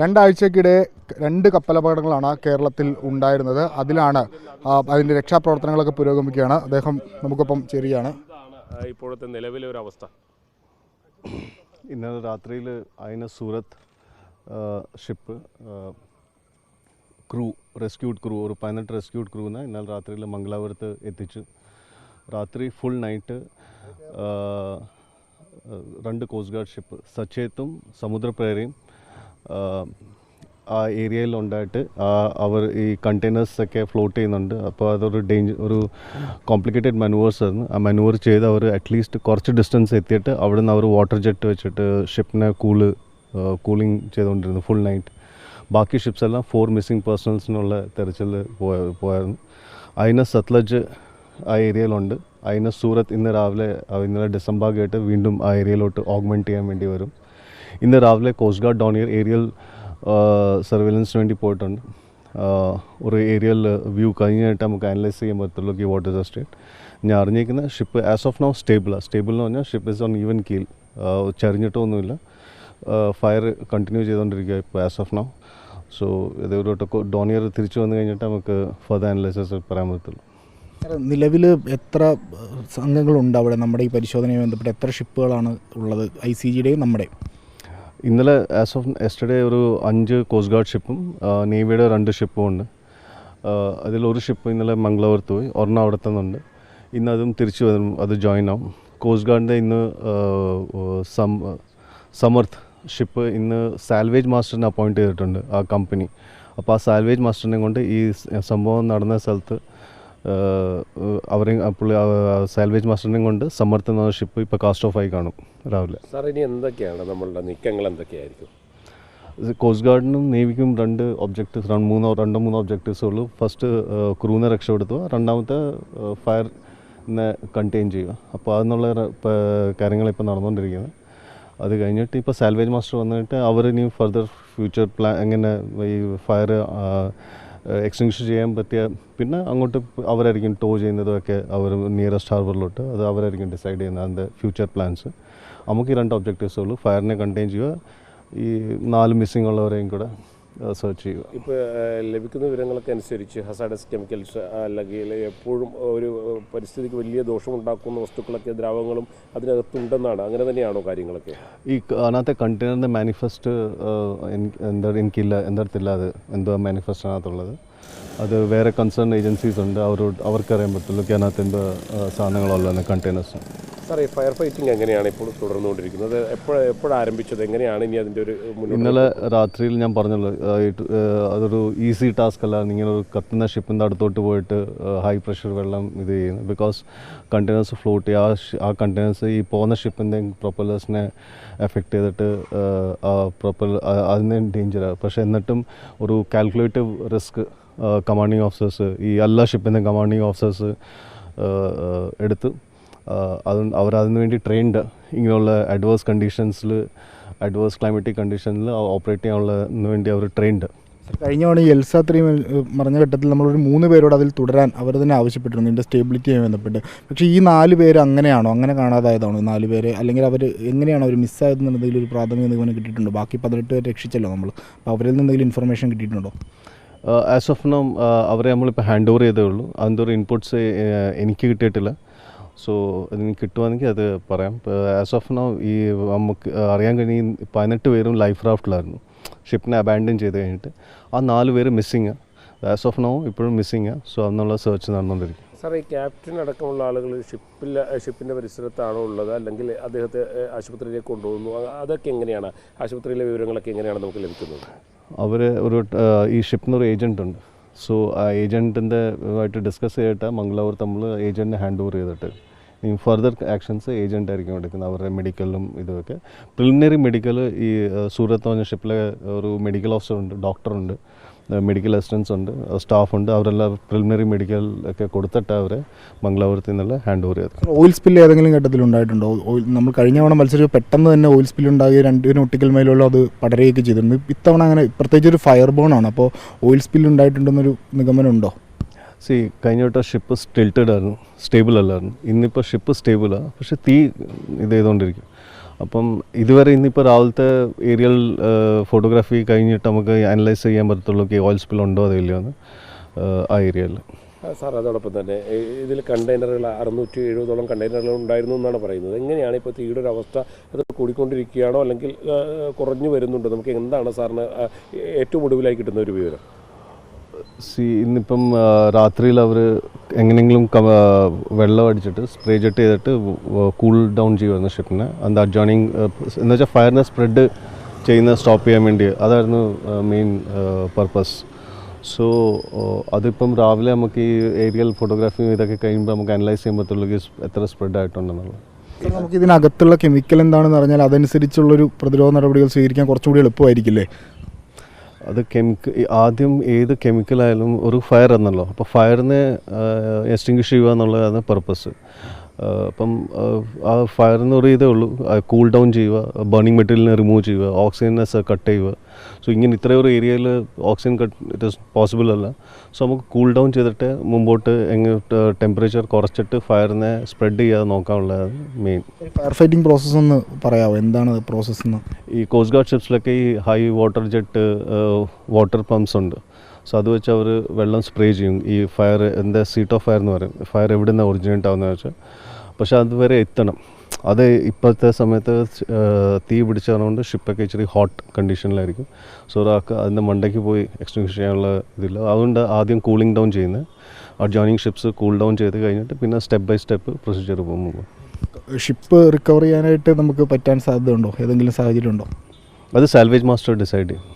രണ്ടാഴ്ചക്കിടെ രണ്ട് കപ്പലപകടങ്ങളാണ് കേരളത്തിൽ ഉണ്ടായിരുന്നത്. അതിലാണ് ആ, അതിന്റെ രക്ഷാപ്രവർത്തനങ്ങളൊക്കെ പുരോഗമിക്കുകയാണ്. അദ്ദേഹം നമുക്കൊപ്പം ചെറിയാണ് ഇപ്പോഴത്തെ നിലവിലെ ഒരു അവസ്ഥ. ഇന്നലെ രാത്രിയിൽ അതിന് Surat ship crew rescued crew ഒരു പതിനെട്ട് റെസ്ക്യൂഡ് ക്രൂവിനെ ഇന്നലെ രാത്രിയിൽ മംഗലാപുരത്ത് എത്തിച്ചു രാത്രി ഫുൾ നൈറ്റ് രണ്ട് കോസ്റ്റ് ഗാർഡ് ഷിപ്പ് സച്ചേത്തും സമുദ്രപ്രേരയും ആ ഏരിയയിൽ ഉണ്ടായിട്ട് അവർ ഈ കണ്ടെയ്നേഴ്സ് ഒക്കെ ഫ്ലോട്ട് ചെയ്യുന്നുണ്ട്. അപ്പോൾ അതൊരു ഡേഞ്ചർ ഒരു കോംപ്ലിക്കേറ്റഡ് മനുവേഴ്സ് ആയിരുന്നു. ആ മനുവർ ചെയ്ത് അവർ അറ്റ്ലീസ്റ്റ് കുറച്ച് ഡിസ്റ്റൻസ് എത്തിയിട്ട് അവിടെ നിന്ന് അവർ വാട്ടർ ജെറ്റ് വെച്ചിട്ട് ഷിപ്പിനെ കൂൾ കൂളിംഗ് ചെയ്തുകൊണ്ടിരുന്നു ഫുൾ നൈറ്റ് ബാക്കി ഷിപ്സ് എല്ലാം ഫോർ മിസ്സിംഗ് പേഴ്സൺസിനുള്ള തെരച്ചിൽ പോയ പോയായിരുന്നു. അതിന് സത്ലജ് ആ ഏരിയയിലുണ്ട്. അതിന് സൂറത്ത് ഇന്ന് രാവിലെ ഇന്നലെ ഡിസംബർ ആയിട്ട് വീണ്ടും ആ ഏരിയയിലോട്ട് ഓഗ്മെന്റ് ചെയ്യാൻ വേണ്ടി വരും. ഇന്ന് രാവിലെ കോസ്റ്റ് ഗാർഡ് ഡോണിയർ ഏരിയൽ സർവൈലൻസിന് വേണ്ടി പോയിട്ടുണ്ട്. ഒരു ഏരിയൽ വ്യൂ കഴിഞ്ഞിട്ട് നമുക്ക് അനലൈസ് ചെയ്യാൻ പറ്റുള്ളൂ ഈ ഇസ് ദ സ്റ്റേറ്റ് ഞാൻ അറിഞ്ഞിരിക്കുന്ന ഷിപ്പ് ആസ് ഓഫ് നൗ സ്റ്റേബിളാണ് സ്റ്റേബിൾ എന്ന് പറഞ്ഞാൽ ship is on even keel ചരിഞ്ഞിട്ടൊന്നുമില്ല fire continue ചെയ്തുകൊണ്ടിരിക്കുക ഇപ്പോൾ ആസ് ഓഫ് നോ സോ ഇത് ഒരു ഡോണിയർ തിരിച്ചു വന്നു കഴിഞ്ഞിട്ട് നമുക്ക് ഫർദർ അനലൈസസ് പറയാൻ പറ്റുള്ളൂ. നിലവിൽ എത്ര സംഘങ്ങളുണ്ട് അവിടെ? നമ്മുടെ ഈ പരിശോധനയുമായി ബന്ധപ്പെട്ട് എത്ര ഷിപ്പുകളാണ് ഉള്ളത്? ഐ സി ജിയുടെയും നമ്മുടെയും. ഇന്നലെ ആസ് ഓഫ് എസ്റ്റർഡേ ഒരു അഞ്ച് കോസ്റ്റ് ഗാർഡ് ഷിപ്പും നേവിയുടെ രണ്ട് ഷിപ്പും ഉണ്ട്. അതിലൊരു ഷിപ്പ് ഇന്നലെ മംഗളപുരത്ത് പോയി ഒരെണ്ണം അവിടെ തന്നുണ്ട്. ഇന്ന് അതും തിരിച്ചു വരും അത് ജോയിൻ ആവും. കോസ്റ്റ് ഗാർഡിന്റെ ഇന്ന് സം സമർത്ത് ഷിപ്പ് ഇന്ന് സാൽവേജ് മാസ്റ്ററിനെ അപ്പോയിന്റ് ചെയ്തിട്ടുണ്ട് ആ കമ്പനി അപ്പോൾ ആ സാൽവേജ് മാസ്റ്ററിനെ കൊണ്ട് ഈ സംഭവം നടന്ന സ്ഥലത്ത് അവരെ പുള്ളി സാൽവേജ് മാസ്റ്ററിനെയും കൊണ്ട് സമർത്ത് എന്ന ഷിപ്പ് ഇപ്പോൾ കാസ്റ്റ് ഓഫ് ആയി കാണും രാവിലെ. സാർ ഇനി എന്തൊക്കെയാണ്? നമ്മളുടെ നീക്കങ്ങൾ എന്തൊക്കെയായിരിക്കും? കോസ്റ്റ് ഗാർഡിനും നേവിക്കും രണ്ട് ഒബ്ജക്റ്റീവ്സ് രണ്ട് മൂന്നോ രണ്ടോ മൂന്നോ ഒബ്ജക്റ്റീവ്സ് ഉള്ളൂ. ഫസ്റ്റ് ക്രൂവിനെ രക്ഷപ്പെടുത്തുക. രണ്ടാമത്തെ ഫയറിനെ കണ്ടെയ്ൻ ചെയ്യുക. അപ്പോൾ അതിനുള്ള കാര്യങ്ങളിപ്പോൾ നടന്നുകൊണ്ടിരിക്കുന്നത് അത് കഴിഞ്ഞിട്ട് ഇപ്പോൾ സാൽവേജ് മാസ്റ്റർ വന്നിട്ട് അവർ ഇനി ഫർദർ ഫ്യൂച്ചർ പ്ലാൻ എങ്ങനെ ഈ ഫയർ എക്സ്റ്റിങ്ഷൻ ചെയ്യാൻ പറ്റിയ പിന്നെ അങ്ങോട്ട് അവരായിരിക്കും ടോ ചെയ്യുന്നതൊക്കെ അവർ നിയറസ്റ്റ് ഹാർബറിലോട്ട് അത് അവരായിരിക്കും ഡിസൈഡ് ചെയ്യുന്നത് അതിന്റെ ഫ്യൂച്ചർ പ്ലാൻസ് നമുക്ക് ഈ രണ്ട് ഒബ്ജക്റ്റീവ്സേ ഉള്ളൂ. ഫയറിനെ കണ്ടെയ്ൻ ചെയ്യുക. ഈ നാല് മിസ്സിംഗ് ഉള്ളവരെയും കൂടെ സെർച്ച് ചെയ്യുക. ഇപ്പോൾ ലഭിക്കുന്ന വിവരങ്ങളൊക്കെ അനുസരിച്ച് ഹസാഡസ് കെമിക്കൽസ് അല്ലെങ്കിൽ എപ്പോഴും ഒരു പരിസ്ഥിതിക്ക് വലിയ ദോഷമുണ്ടാക്കുന്ന വസ്തുക്കളൊക്കെ ദ്രാവകങ്ങളും അതിനകത്തുണ്ടെന്നാണ്. അങ്ങനെ തന്നെയാണോ കാര്യങ്ങളൊക്കെ? ഈ അതിനകത്തെ കണ്ടെയ്നറിന്റെ മാനിഫെസ്റ്റ് എന്താ എനിക്കില്ല എന്റെ അടുത്തില്ല അത്? എന്തോ മാനിഫെസ്റ്റ് അതിനകത്തുള്ളത്. അത് വേറെ കൺസേൺ ഏജൻസീസ് ഉണ്ട്. അവരോട് അവർക്കറിയാൻ പറ്റുള്ളൂ. അതിനകത്ത് എന്തോ കണ്ടെയ്നേഴ്സ് ഈ ഫയർ ഫൈറ്റിംഗ് എങ്ങനെയാണ് ഇപ്പോൾ തുടർന്നുകൊണ്ടിരിക്കുന്നത്? എപ്പോഴാരംഭിച്ചത് എങ്ങനെയാണ് ഇനി അതിന്റെ ഒരു ഇന്നലെ രാത്രിയിൽ ഞാൻ പറഞ്ഞല്ലോ അതൊരു ഈസി ടാസ്ക് അല്ല. ഇങ്ങനെ ഒരു കത്തുന്ന ഷിപ്പിന്റെ അടുത്തോട്ട് പോയിട്ട് ഹൈ പ്രഷർ വെള്ളം ഇത് ചെയ്യുന്നത് ബിക്കോസ് കണ്ടെയ്നേഴ്സ് ഫ്ലോട്ട് ചെയ്യുക ആ ആ കണ്ടെയ്നേഴ്സ് ഈ പോകുന്ന ഷിപ്പിന്റെ പ്രൊപ്പലേഴ്സിനെ എഫക്റ്റ് ചെയ്തിട്ട് ആ പ്രൊപ്പൽ അതിന് ഡേഞ്ചറാണ് പക്ഷേ എന്നിട്ടും ഒരു കാൽക്കുലേറ്റീവ് റിസ്ക് കമാൻഡിങ് ഓഫീസേഴ്സ് ഈ എല്ലാ ഷിപ്പിന്റെ കമാൻഡിങ് ഓഫീസേഴ്സ് എടുത്ത് അത് അവർ അതിന് വേണ്ടി ട്രെയിൻഡ് ഇങ്ങനെയുള്ള അഡ്വേഴ്സ് കണ്ടീഷൻസിൽ അഡ്വേഴ്സ് ക്ലൈമറ്റിക് കണ്ടീഷനിൽ ഓപ്പറേറ്റ് ചെയ്യാനുള്ളതിന് വേണ്ടി അവർ ട്രെയിൻഡ് കഴിഞ്ഞ തവണ ഈ എൽസ ത്രീ മറിഞ്ഞ ഘട്ടത്തിൽ നമ്മളൊരു മൂന്ന് പേരോട് അതിൽ തുടരാൻ അവർ തന്നെ ആവശ്യപ്പെട്ടിരുന്നു. ഇതിന്റെ സ്റ്റേബിലിറ്റിയുമായി ബന്ധപ്പെട്ട്. പക്ഷേ ഈ നാല് പേര് അങ്ങനെയാണോ? അങ്ങനെ കാണാതായതാണോ നാല് പേര്? അല്ലെങ്കിൽ അവർ എങ്ങനെയാണ് അവർ മിസ്സായതെന്ന് എന്തെങ്കിലും ഒരു പ്രാഥമിക നിഗമനം കിട്ടിയിട്ടുണ്ടോ? ബാക്കി പതിനെട്ട് പേര് രക്ഷിച്ചല്ലോ നമ്മൾ അപ്പോൾ അവരിൽ നിന്ന് എന്തെങ്കിലും ഇൻഫർമേഷൻ കിട്ടിയിട്ടുണ്ടോ ആസ് ഓഫ് നോ അവരെ നമ്മളിപ്പോൾ ഹാൻഡ് ഓവർ ചെയ്തേ ഉള്ളൂ. അതിന്റെ ഒരു ഇൻപുട്സ് എനിക്ക് കിട്ടിയിട്ടില്ല. സോ അതിന് കിട്ടുവാണെങ്കിൽ അത് പറയാം. ആസ് ഓഫ് നോ ഈ നമുക്ക് അറിയാൻ കഴിയും ഈ പതിനെട്ട് പേരും ലൈഫ് റാഫ്റ്റിലായിരുന്നു ഷിപ്പിനെ അബാൻഡൻ ചെയ്ത് കഴിഞ്ഞിട്ട് ആ നാല് പേര് മിസ്സിങ് ആസ് ഓഫ് നോ ഇപ്പോഴും മിസ്സിങ് സോ അന്നുള്ള സെർച്ച് നടന്നുകൊണ്ടിരിക്കും സാർ ഈ ക്യാപ്റ്റൻ അടക്കമുള്ള ആളുകൾ ഷിപ്പിൽ ഷിപ്പിന്റെ പരിസരത്താണോ ഉള്ളത്? അല്ലെങ്കിൽ അദ്ദേഹത്തെ ആശുപത്രിയിലേക്ക് കൊണ്ടുപോകുന്നു? അതൊക്കെ എങ്ങനെയാണ്? ആശുപത്രിയിലെ വിവരങ്ങളൊക്കെ എങ്ങനെയാണ് നമുക്ക് ലഭിക്കുന്നത്? അവർ ഒരു ഈ ഷിപ്പിന് ഒരു ഏജന്റ് ഉണ്ട്. സോ ആ ഏജന്റിന്റെ ആയിട്ട് ഡിസ്കസ് ചെയ്തിട്ട് മംഗളൂർ നമ്മൾ ഏജന്റിനെ ഹാൻഡ് ഓവർ ചെയ്തിട്ട് ഈ ഫർദർ ആക്ഷൻസ് ഏജന്റ് ആയിരിക്കും എടുക്കുന്നത്. അവരുടെ മെഡിക്കലും ഇതുമൊക്കെ പ്രിലിമിനറി മെഡിക്കൽ ഈ സൂറത്ത് പറഞ്ഞ ഷിപ്പിലെ ഒരു മെഡിക്കൽ ഓഫീസർ ഉണ്ട് ഡോക്ടറുണ്ട് മെഡിക്കൽ അസിസ്റ്റൻസ് ഉണ്ട് സ്റ്റാഫ് ഉണ്ട്. അവരെല്ലാം പ്രിലിമിനറി മെഡിക്കൽ ഒക്കെ കൊടുത്തിട്ട് അവരെ മംഗളാപുരത്തിൽ നിന്നുള്ള ഹാൻഡ് ഓവർ ചെയ്തത് ഓയിൽ സ്പില്ല് ഏതെങ്കിലും ഘട്ടത്തിൽ ഉണ്ടായിട്ടുണ്ടോ? നമ്മൾ കഴിഞ്ഞ തവണ മത്സരിച്ച് പെട്ടെന്ന് തന്നെ ഓയിൽ സ്പില്ല് ഉണ്ടാകുകയും രണ്ട് ഒട്ടിക്കൽ മേലുള്ള അത് പടരുകയൊക്കെ ചെയ്തിട്ടുണ്ട് ഇത്തവണ അങ്ങനെ പ്രത്യേകിച്ച് ഒരു ഫയർ ബോൺ ആണ്. അപ്പോൾ ഓയിൽ സ്പില്ല് ഉണ്ടായിട്ടുണ്ടെന്നൊരു നിഗമനം ഉണ്ടോ സി കഴിഞ്ഞ വട്ടം ഷിപ്പ് സ്റ്റിൽറ്റഡ് ആയിരുന്നു സ്റ്റേബിൾ അല്ലായിരുന്നു. ഇന്നിപ്പോൾ ഷിപ്പ് സ്റ്റേബിളാണ് പക്ഷെ തീ ഇത് ചെയ്തുകൊണ്ടിരിക്കും അപ്പം ഇതുവരെ ഇന്നിപ്പോൾ രാവിലത്തെ ഏരിയൽ ഫോട്ടോഗ്രാഫി കഴിഞ്ഞിട്ട് നമുക്ക് അനലൈസ് ചെയ്യാൻ പറ്റത്തുള്ളൂ ഓയിൽ സ്പിൽ ഉണ്ടോ അതോ ഇല്ലയോ എന്ന് ആ ഏരിയയിൽ സാർ അതോടൊപ്പം തന്നെ ഇതിൽ കണ്ടെയ്നറുകൾ അറുന്നൂറ്റി എഴുപതോളം കണ്ടെയ്നറുകൾ ഉണ്ടായിരുന്നു എന്നാണ് പറയുന്നത്. എങ്ങനെയാണ് ഇപ്പോൾ തീയുടെ ഒരു അവസ്ഥ അത് കൂടിക്കൊണ്ടിരിക്കുകയാണോ അല്ലെങ്കിൽ കുറഞ്ഞു വരുന്നുണ്ടോ? നമുക്ക് എന്താണ് സാറിന് ഏറ്റവും ഒടുവിലായി കിട്ടുന്ന ഒരു വിവരം? സി ഇന്നിപ്പം രാത്രിയിൽ അവർ എങ്ങനെയെങ്കിലും വെള്ളം അടിച്ചിട്ട് സ്പ്രേ ജെറ്റ് ചെയ്തിട്ട് കൂൾ ഡൗൺ ചെയ്യുമായിരുന്നു ഷിപ്പിനെ. അത് അഡ്ജോണിങ് എന്ന് വെച്ചാൽ ഫയറിനെ സ്പ്രെഡ് ചെയ്യുന്ന സ്റ്റോപ്പ് ചെയ്യാൻ വേണ്ടി. അതായിരുന്നു മെയിൻ പർപ്പസ്. സോ അതിപ്പം രാവിലെ നമുക്ക് ഈ ഏരിയൽ ഫോട്ടോഗ്രാഫി ഇതൊക്കെ കഴിയുമ്പോൾ നമുക്ക് അനലൈസ് ചെയ്യാൻ പറ്റുള്ളൂ എത്ര സ്പ്രെഡ് ആയിട്ടുണ്ടെന്നുള്ളത്. നമുക്ക് ഇതിനകത്തുള്ള കെമിക്കൽ എന്താണെന്ന് അറിഞ്ഞാൽ അതനുസരിച്ചുള്ളൊരു പ്രതിരോധ നടപടികൾ സ്വീകരിക്കാൻ കുറച്ചുകൂടി എളുപ്പമായിരിക്കില്ലേ? അത് കെമിക്കൽ ആദ്യം ഏത് കെമിക്കലായാലും ഒരു ഫയർ എന്നല്ലോ. അപ്പോൾ ഫയറിനെ എക്സ്റ്റിങ്ഷ് ചെയ്യുക എന്നുള്ളതാണ് പർപ്പസ് അപ്പം ആ, ഫയർ എന്ന് പറയുന്നതേ ഉള്ളൂ. കൂൾ ഡൗൺ ചെയ്യുക ബേണിംഗ് മെറ്റീരിയലിനെ റിമൂവ് ചെയ്യുക ഓക്സിജനെ കട്ട് ചെയ്യുക. സോ ഇങ്ങനെ ഇത്രയും ഒരു ഏരിയയിൽ oxygen cut it is possible അല്ല. സോ നമുക്ക് കൂൾ ഡൗൺ ചെയ്തിട്ട് മുമ്പോട്ട് എങ്ങോട്ട് ടെമ്പറേച്ചർ കുറച്ചിട്ട് ഫയറിനെ സ്പ്രെഡ് ചെയ്യാതെ നോക്കാനുള്ളതാണ് മെയിൻ ഫയർ ഫൈറ്റിംഗ് പ്രോസസ്സ് ഒന്ന് പറയാമോ എന്താണ് പ്രോസസ്സ് എന്ന് ഈ കോസ്റ്റ് ഗാർഡ് ഷിപ്സിലൊക്കെ ഈ high water jet water pumps ഉണ്ട്. സോ അത് വെച്ച് അവർ വെള്ളം സ്പ്രേ ചെയ്യും. ഈ ഫയർ എന്താ സീറ്റ് ഓഫ് ഫയർ എന്ന് പറയും. ഫയർ എവിടെ നിന്നാണ് ഒറിജിനേറ്റ് ആവുന്നതെന്ന് വെച്ചാൽ പക്ഷെ അതുവരെ എത്തണം. അത് ഇപ്പോഴത്തെ സമയത്ത് തീ പിടിച്ചതുകൊണ്ട് ഷിപ്പൊക്കെ ഇച്ചിരി ഹോട്ട് കണ്ടീഷനിലായിരിക്കും സോ ഒരാൾക്ക് അതിന്റെ മണ്ടയ്ക്ക് പോയി എക്സ്റ്റിങ്ഷ് ചെയ്യാനുള്ള ഇതില്ല. അതുകൊണ്ട് ആദ്യം കൂളിംഗ് ഡൗൺ ചെയ്യുന്നത്. ആ ജോയിനിങ് ഷിപ്സ് കൂൾ ഡൗൺ ചെയ്ത് കഴിഞ്ഞിട്ട് പിന്നെ സ്റ്റെപ്പ് ബൈ സ്റ്റെപ്പ് പ്രൊസീജിയർ പോകും ഷിപ്പ് റിക്കവർ ചെയ്യാനായിട്ട് നമുക്ക് പറ്റാൻ സാധ്യതയുണ്ടോ? ഏതെങ്കിലും സാഹചര്യം ഉണ്ടോ അത് സാൽവേജ് മാസ്റ്റർ ഡിസൈഡ് ചെയ്യും.